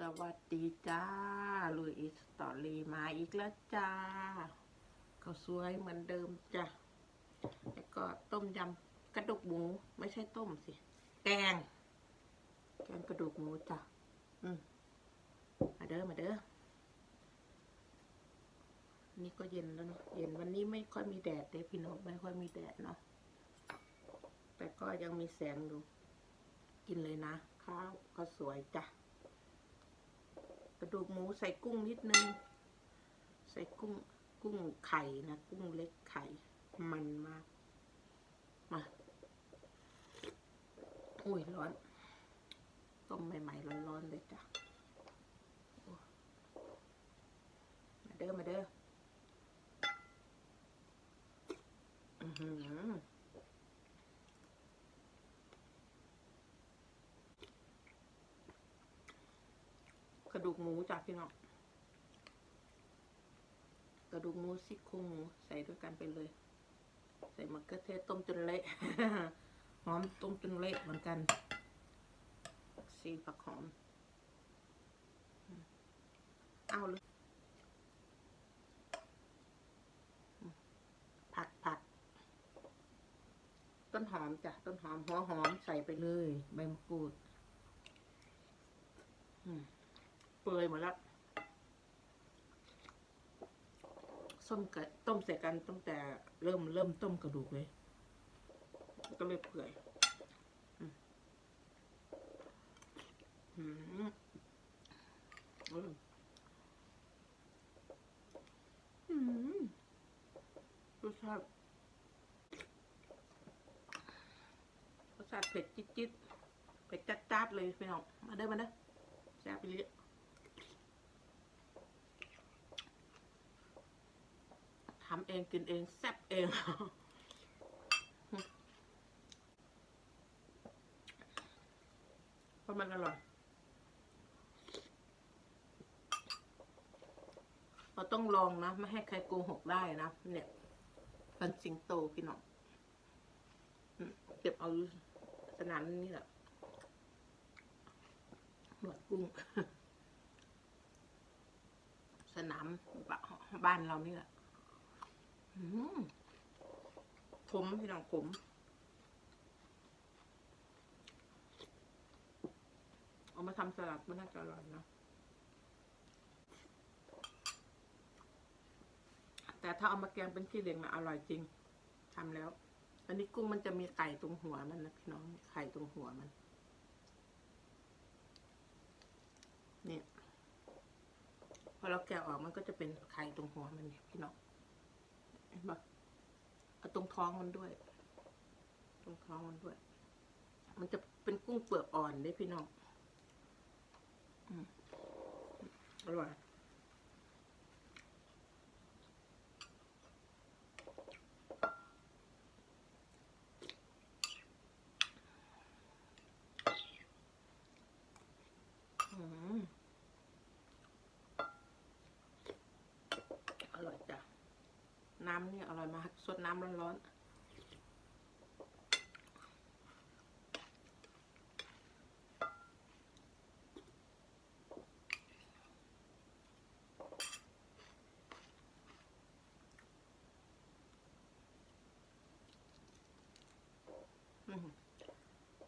สวัสดีจ้าลุยอิสตอรี่มาอีกแล้วจ้าข้าสวยเหมือนเดิมจ้ะแล้วก็ต้มยำกระดูกหมู ไม่ใช่ต้มสิ แกง แกงกระดูกหมูจ้ะอืมมาเด้อมาเด้อนี่ก็เย็นแล้วเนาะเย็นวันนี้ไม่ค่อยมีแดดเด้พี่น้องไม่ค่อยมีแดดเนาะแต่ก็ยังมีแสงอยู่กินเลยนะ ข้าวก็สวยจ้ะ ระดูกหมูใส่กุ้งนิดนึง ใส่กุ้ง กุ้งไข่นะ กุ้งเล็กไข่ มันมาก มา อุ้ยร้อน ต้มใหม่ๆร้อนๆเลยจ้ะ มาเด้อ มาเด้อหือกระ ดูกหมูจากพี่น้องกระดูกหมูซี่โครงหมูใส่ด้วยกันไปเลย ใส่มะเขือเทศต้มจนเละหอมต้มจนเละเหมือนกันผักชีผักหอมเอาเลยผักผักต้นหอมจ้ะต้นหอมหัวหอมใส่ไปเลย ใบมะกรูด อืม เปื่อยหมดแล้วส้มกต้มใส่กันตั้งแต่เริ่มเริ่มต้มกระดูกเลย ก็เลยเปื่อยอืมอืมอืมรสชาติรสชาติเผ็ดจิ๊ดๆเผ็ดจัดๆเลยพี่น้องมาเด้อมาเด้อแซ่บไปเรื่อย ทำเองกินเองแซ่บเองเพราะมันอร่อยเราต้องลองนะ ไม่ให้ใครโกหกได้นะ เนี่ยเป็นสิงโตพี่น้องอืมเก็บเอาสนามนี่แหละหนวดกุ้ง สนามบ้านเรานี่แหละ ขมพี่น้องขมเอามาทำสลัดมันน่าจะอร่อยนะแต่ถ้าเอามาแกงเป็นขี้เหล็กนะอร่อยจริงทำแล้ว อันนี้กุ้งมันจะมีไก่ตรงหัวมันนะพี่น้องไข่ตรงหัวมัน เนี่ยพอเราแกะออกมันก็จะเป็นไข่ตรงหัวมันเนี่ยพี่น้อง เห็นปะเอาตรงท้องมันด้วย ตรงท้องมันด้วย มันจะเป็นกุ้งเปลือกอ่อนได้พี่น้องอืมอร่อย อืมอร่อยจ้ะ น้ำเนี่ยอร่อยมากสดน้ำร้อนๆ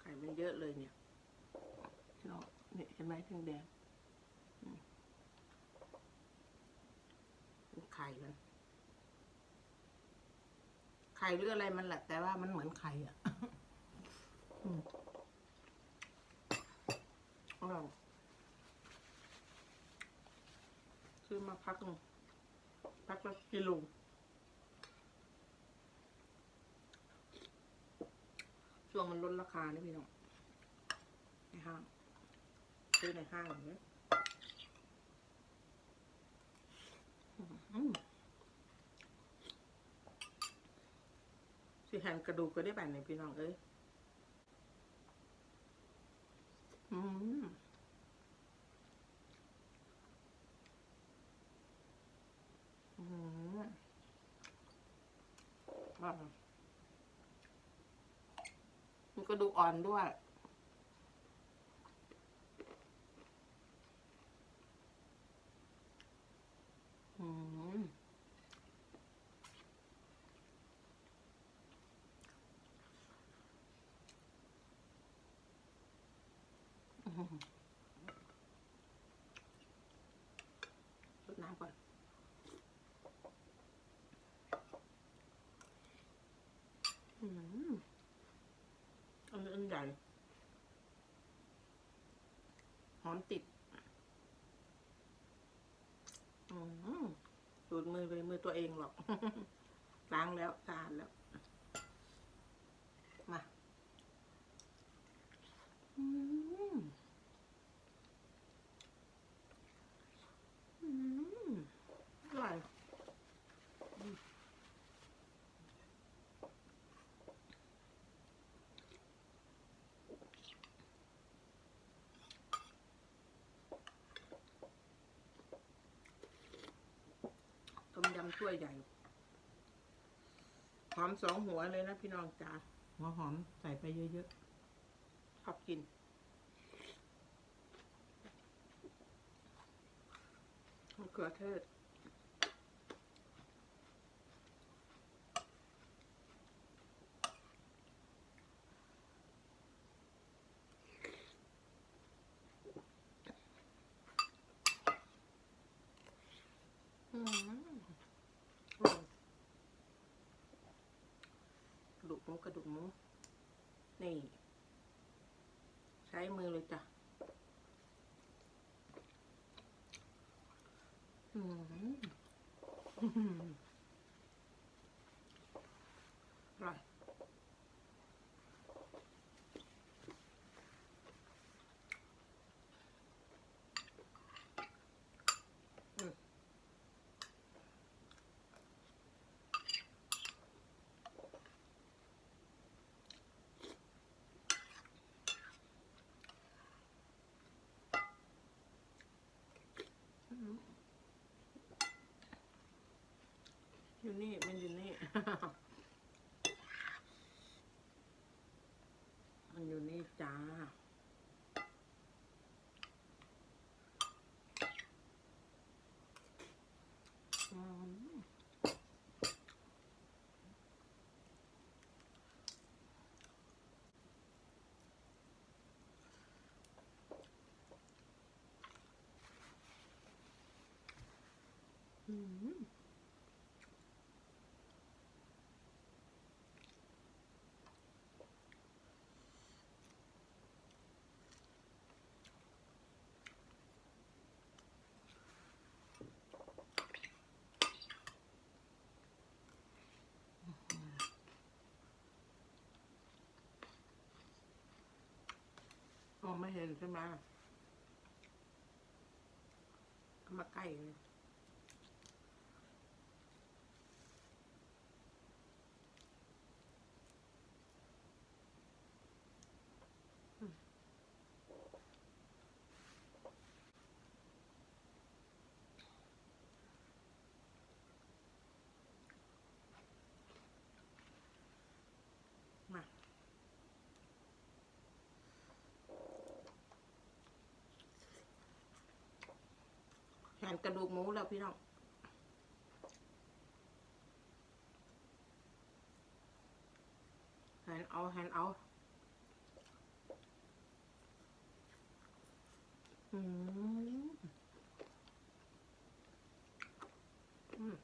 ไข่มันเยอะเลยเนี่ยพี่น้อเนี่ยเห็นไหมแดงๆอืมไข่มัน ไข่หรืออะไรมันแหละแต่ว่ามันเหมือนไข่อะอร่อยซื้อมาพักหนึ่งพักละกิโลช่วงมันลดราคานี่พี่น้องในห้างซื้อในห้างแบบนี้อืม สิหันกระดูกก็ได้แบบนี้พี่น้องเอ้ยอืมอืมอะมันกระดูกอ่อนด้วย รดน้ำก่อนอืมอันอันใหญ่หอมติดอืมดูดมือไปมือตัวเองหรอก ล้างแล้วสะอาดแล้ว มา อืม อืมอร่อยอืมต้มยำถ้วยใหญ่ หอมสองหัวเลยนะพี่น้องจ๋าหัวหอมใส่ไปเยอะๆ ชอบกิน มะเขือเทศอืมอร่อยกระดูกห มูกระดูกหมูนี่ ใช้มือเลยจ้ะอืมอืมอร่อยอืมอืม อยู่นี่ มันอยู่นี่ มันอยู่นี่จ้า อืมอืม องไม่เห็นใช่ไหมมาใกล้เลย หนกระดูกหมูแล้วพี่น้องแหนเอาแหนเอาอืมอืม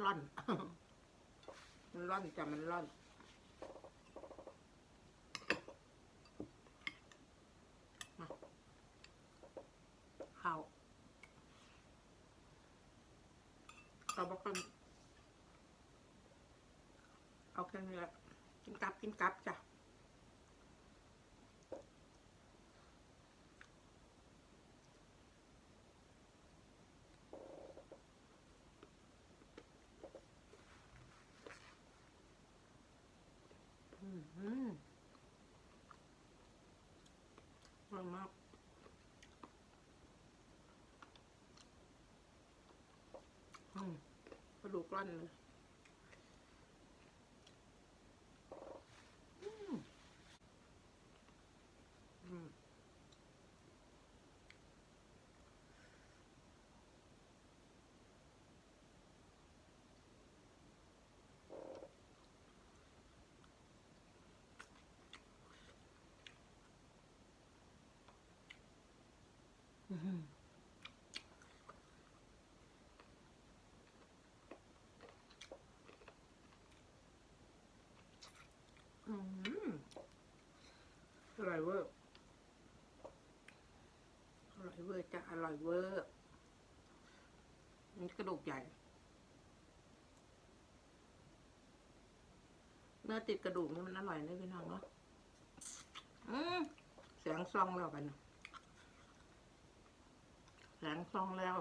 ร่อน มันร่อนจ้ะมันร่อน ข้าว เอาบอกกันเอาแค่นี้แหละกินกับกินกับจ้ะอืมอืมอร่อยมาก อืม กระดูกร่อนเลยอืมอืม อร่อยเวอร์ อร่อยเวอร์จ้ะอร่อยเวอร์นี่กระดูกใหญ่ เนื้อติดกระดูกนี่มันอร่อยนะพี่น้องเนาะอืมแสงซองแล้วกันแสงซองแล้ว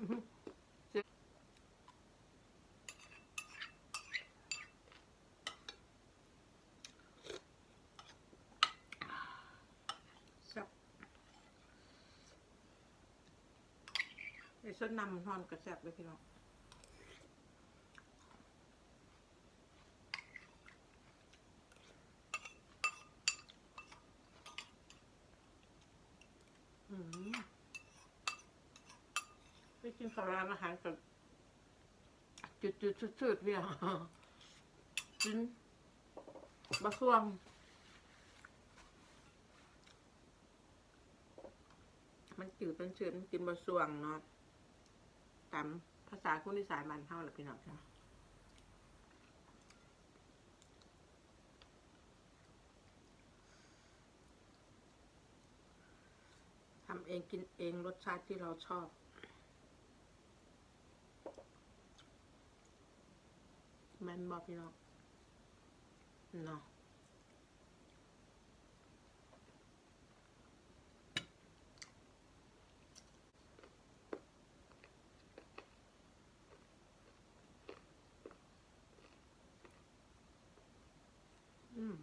อื้อหือแซ่บ ไอ้ส้นนำมันทอนกระแซบเลยพี่น้องไปกินข้าวร้านอาหารกับจุดจุดๆชืดๆเนี่ยกินบะซ่วงมันจืดเป็นชืดมันกินบะซ่วงเนาะ ตามภาษาคนอีสานบ้านเฮาแหละพี่น้องจ้ะทำเองกินเองรสชาติที่เราชอบม่นบอกพี่น้องเนาะอืม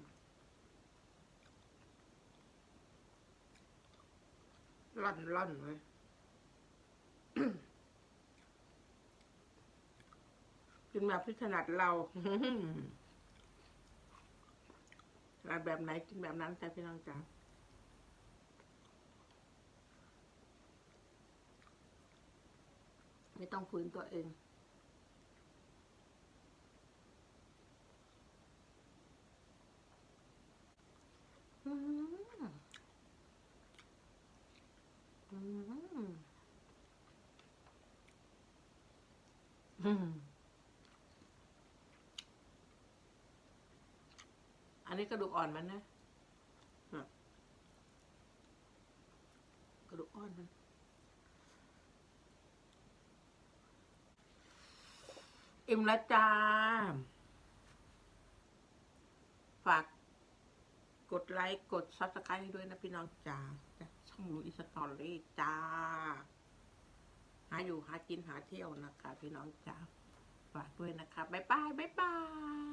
ร่อนร่นเลยกินแบบที่ถนัดเราถนัดแบบไหนกินแบบนั้นแต่พี่น้องจ๋าไม่ต้องฝืนตัวเอง อืมอืมอืมอั นนี้กระดูกอ่อนมันนะกระดูกอ่อนมันอิ่มแล้วจ้า ฝากกดไลค์กดซับสไครต์ด้วยนะพี่น้องจ้าช่องลูอิสตอรี่จ้า หาอยู่หากินหาเที่ยวนะคะ พี่น้องจ้า ฝากด้วยนะคะ บ๊ายบาย บ๊ายบาย